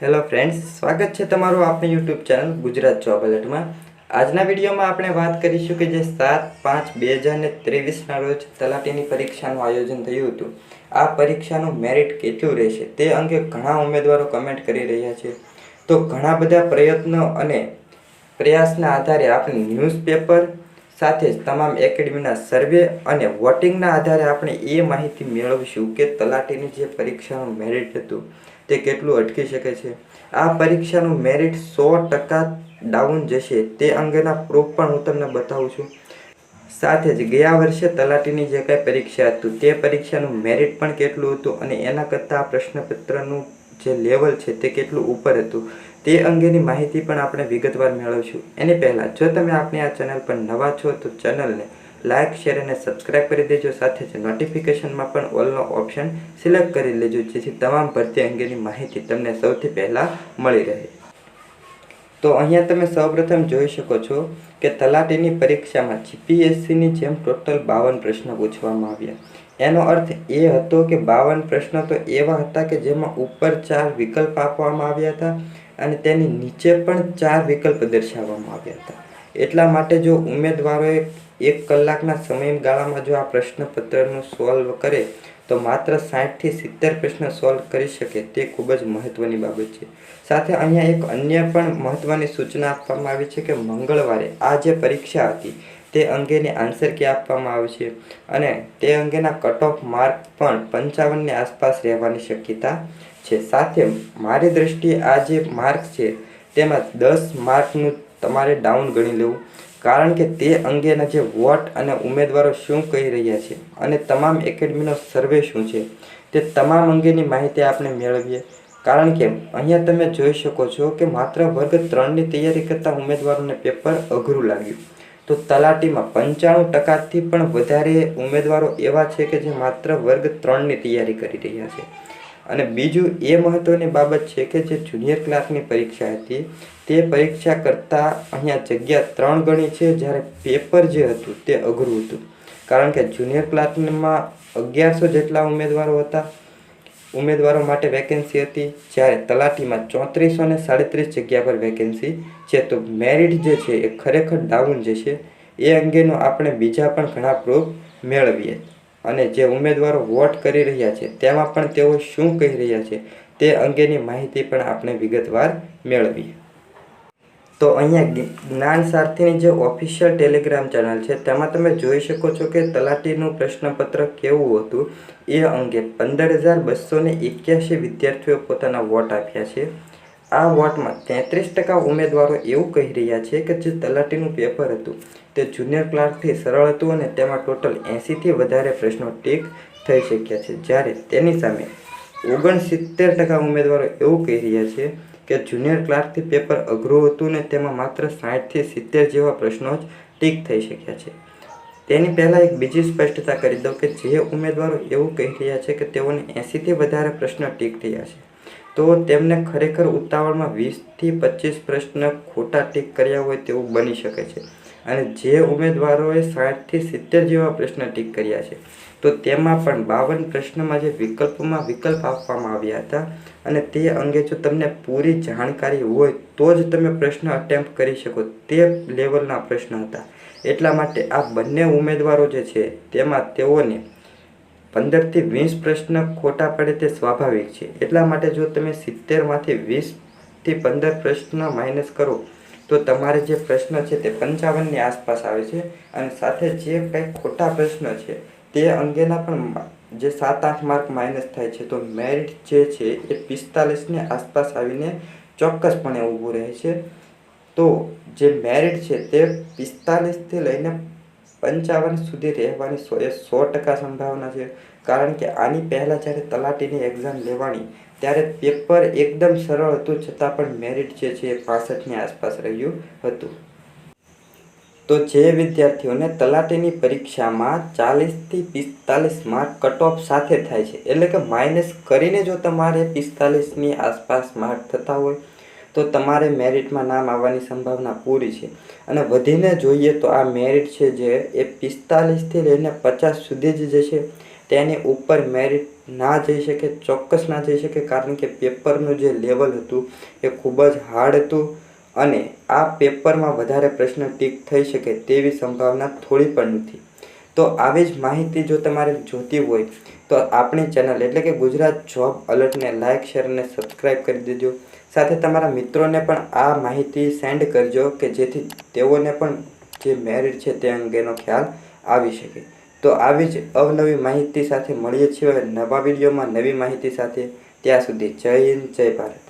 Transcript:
Hello friends સ્વાગત છે તમારું આપણી યુટ્યુબ ચેનલ ગુજરાત જોબ એલર્ટમાં. આજના વિડીયોમાં આપણે વાત કરીશું કે જે સાત પાંચ બે હજાર ને ત્રેવીસના રોજ તલાટીની પરીક્ષાનું આયોજન થયું હતું. આ પરીક્ષાનું મેરિટ કેટલું રહેશે તે અંગે ઘણા ઉમેદવારો કમેન્ટ કરી રહ્યા છે. તો ઘણા બધા પ્રયત્નો અને પ્રયાસના આધારે આપણે ન્યૂઝપેપર સાથે જ તમામ એકેડમીના સર્વે અને વોટિંગના આધારે આપણે એ માહિતી મેળવીશું કે તલાટીની જે પરીક્ષાનું મેરિટ હતું. તે કેટલું અટકી શકે છે? આ પરીક્ષાનું મેરિટ સો ટકા ડાઉન જશે. તે અંગેના પ્રૂફ પણ હું તમને બતાવું છું. સાથે જ ગયા વર્ષે તલાટીની જે કાંઈ પરીક્ષા હતું, તે પરીક્ષાનું મેરિટ પણ કેટલું હતું અને એના કરતાં આ પ્રશ્નપત્રનું જે લેવલ છે તે કેટલું ઉપર હતું, તે અંગેની માહિતી પણ આપણે વિગતવાર મેળવશું. એની પહેલાં, જો તમે આપણી આ ચેનલ પર નવા છો તો ચેનલને લાઇક શેર અને સબસ્ક્રાઇબ કરી દેજો. સાથે જ નોટિફિકેશનમાં પણ ઓલનો ઓપ્શન સિલેક્ટ કરી લેજો, જેથી તમામ ભરતી અંગેની માહિતી તમને સૌથી પહેલાં મળી રહે. તો અહીંયા તમે સૌપ્રથમ જોઈ શકો છો કે તલાટીની પરીક્ષામાં જીપીએસસીની જેમ ટોટલ બાવન પ્રશ્ન પૂછવામાં આવ્યા. એનો અર્થ એ હતો કે બાવન પ્રશ્નો તો એવા હતા કે જેમાં ઉપર ચાર વિકલ્પ આપવામાં આવ્યા હતા અને તેની નીચે પણ ચાર વિકલ્પ દર્શાવવામાં આવ્યા હતા. એટલા માટે જો ઉમેદવારોએ એક કલાકના સમયગાળામાં જો આ પ્રશ્નપત્રનું સોલ્વ કરે, તો માત્ર સાઠથી સિત્તેર પ્રશ્ન સોલ્વ કરી શકે. તે ખૂબ જ મહત્ત્વની બાબત છે. સાથે અહીંયા એક અન્ય પણ મહત્ત્વની સૂચના આપવામાં આવી છે કે મંગળવારે આ જે પરીક્ષા હતી, તે અંગેની આન્સર કે આપવામાં આવે છે? અને તે અંગેના કટ ઓફ માર્ક પણ પંચાવનની આસપાસ રહેવાની શક્યતા છે. સાથે મારી દૃષ્ટિએ આ જે માર્ક છે, તેમાં દસ માર્કનું તમારે ડાઉન ગણી લેવું. કારણ કે તે અંગેના જે વોટ અને ઉમેદવારો શું કહી રહ્યા છે અને તમામ એકેડમીનો સર્વે શું છે તે તમામ અંગેની માહિતી આપણે મેળવીએ. કારણ કે અહીંયા તમે જોઈ શકો છો કે માત્ર વર્ગ ત્રણની તૈયારી કરતા ઉમેદવારોને પેપર અઘરું લાગ્યું. તો તલાટીમાં પંચાણું ટકાથી પણ વધારે ઉમેદવારો એવા છે કે જે માત્ર વર્ગ ત્રણની તૈયારી કરી રહ્યા છે. અને બીજું એ મહત્ત્વની બાબત છે કે જે જુનિયર ક્લાર્કની પરીક્ષા હતી, તે પરીક્ષા કરતાં અહીંયા જગ્યા ત્રણ ગણી છે જ્યારે પેપર જે હતું તે અઘરું હતું. કારણ કે જુનિયર ક્લાર્કમાં અગિયારસો જેટલા ઉમેદવારો હતા. ઉમેદવારો માટે વેકેન્સી હતી, જ્યારે તલાટીમાં ચોત્રીસો ને સાડત્રીસ જગ્યા પર વેકેન્સી છે. તો મેરિટ જે છે એ ખરેખર ડાઉન જે છે એ અંગેનો આપણે બીજા પણ ઘણા પ્રૂફ મેળવીએ. અને જે ઉમેદવારો વોટ કરી રહ્યા છે, તેમાં પણ તેઓ શું કહી રહ્યા છે, તે અંગેની માહિતી પણ આપણે વિગતવાર મેળવીએ. તો અહીંયા જ્ઞાન સારથીની જે ઓફિશિયલ ટેલિગ્રામ ચેનલ છે, તેમાં તમે જોઈ શકો છો કે તલાટીનું પ્રશ્નપત્ર કેવું હતું, એ અંગે પંદર હજાર બસો ને એક્યાસી વિદ્યાર્થીઓ પોતાના વોટ આપ્યા છે. આ વોટમાં તેત્રીસ ટકા ઉમેદવારો એવું કહી રહ્યા છે કે જે તલાટીનું પેપર હતું તે જુનિયર ક્લાર્કથી સરળ હતું અને તેમાં ટોટલ એંસીથી વધારે પ્રશ્નો ટીક થઈ શક્યા છે. જ્યારે તેની સામે ઓગણસિત્તેર ટકા ઉમેદવારો એવું કહી રહ્યા છે કે જુનિયર ક્લાર્કથી પેપર અઘરું હતું ને તેમાં માત્ર સાઠથી સિત્તેર જેવા પ્રશ્નો જ ટીક થઈ શક્યા છે. તેની પહેલાં એક બીજી સ્પષ્ટતા કરી દઉં કે જે ઉમેદવારો એવું કહી રહ્યા છે કે તેઓને એંસીથી વધારે પ્રશ્ન ટીક થયા છે. તો તેમને ખરેખર ઉતાવળમાં વીસથી પચીસ પ્રશ્ન ખોટા ટીક કર્યા હોય તેવું બની શકે છે. અને જે ઉમેદવારોએ સાઠથી સિત્તેર જેવા પ્રશ્ન ટીક કર્યા છે, તો તેમાં પણ બાવન પ્રશ્નમાં જે વિકલ્પમાં વિકલ્પ આપવામાં આવ્યા હતા અને તે અંગે જો તમને પૂરી જાણકારી હોય, તો જ તમે પ્રશ્ન અટેમ્પ્ટ કરી શકો તે લેવલના પ્રશ્ન હતા. એટલા માટે આ બંને ઉમેદવારો જે છે, તેમાં તેઓને પંદરથી વીસ પ્રશ્ન ખોટા પડે તે સ્વાભાવિક છે. એટલા માટે જો તમે સિત્તેરમાંથી વીસથી પંદર પ્રશ્ન માઇનસ કરો, તો તમારે જે પ્રશ્ન છે તે પંચાવનની આસપાસ આવે છે અને સાથે જે કંઈ ખોટા પ્રશ્ન છે તે અંગેના પણ જે સાત આઠ માર્ક માઇનસ થાય છે, તો મેરિટ જે છે એ પિસ્તાલીસની આસપાસ આવીને ચોક્કસપણે ઊભું રહે છે. તો જે મેરિટ છે તે પિસ્તાલીસથી લઈને પંચાવન સુધી રહેવાની સો, એ સો ટકા સંભાવના છે. કારણ કે આની પહેલાં જ્યારે તલાટીની એક્ઝામ લેવાની, ત્યારે પેપર એકદમ સરળ હતું, છતાં પણ મેરિટ જે છે એ પાસઠની આસપાસ રહ્યું હતું. તો જે વિદ્યાર્થીઓને તલાટીની પરીક્ષામાં ચાલીસથી પિસ્તાલીસ માર્ક કટ ઓફ સાથે થાય છે, એટલે કે માઇનસ કરીને જો તમારે પિસ્તાલીસની આસપાસ માર્ક થતા હોય, તો તમારે મેરિટમાં નામ આવવાની સંભાવના પૂરી છે. અને વધીને જોઈએ તો આ મેરિટ છે જે એ પિસ્તાલીસથી લઈને પચાસ સુધી જ જે છે તેની ઉપર મેરિટ ના જઈ શકે, ચોક્કસ ના જઈ શકે, કારણ કે પેપરનું જે લેવલ હતું એ ખૂબ જ હાર્ડ હતું અને આ પેપરમાં વધારે પ્રશ્ન ટીક થઈ શકે તેવી સંભાવના થોડી પણ નથી. તો આવી જ માહિતી જો તમારે જોતી હોય તો આપણી ચેનલ એટલે કે ગુજરાત જોબ અલર્ટને લાઇક શેર અને સબસ્ક્રાઈબ કરી દેજો. સાથે તમારા મિત્રોને પણ આ માહિતી સેન્ડ કરજો કે જેથી તેઓને પણ જે મેરિટ છે તે અંગેનો ખ્યાલ આવી શકે. તો આવી જ અવનવી માહિતી સાથે મળીએ છીએ નવા વિડીયોમાં નવી માહિતી સાથે. ત્યાં સુધી જય હિન્દ, જય ભારત.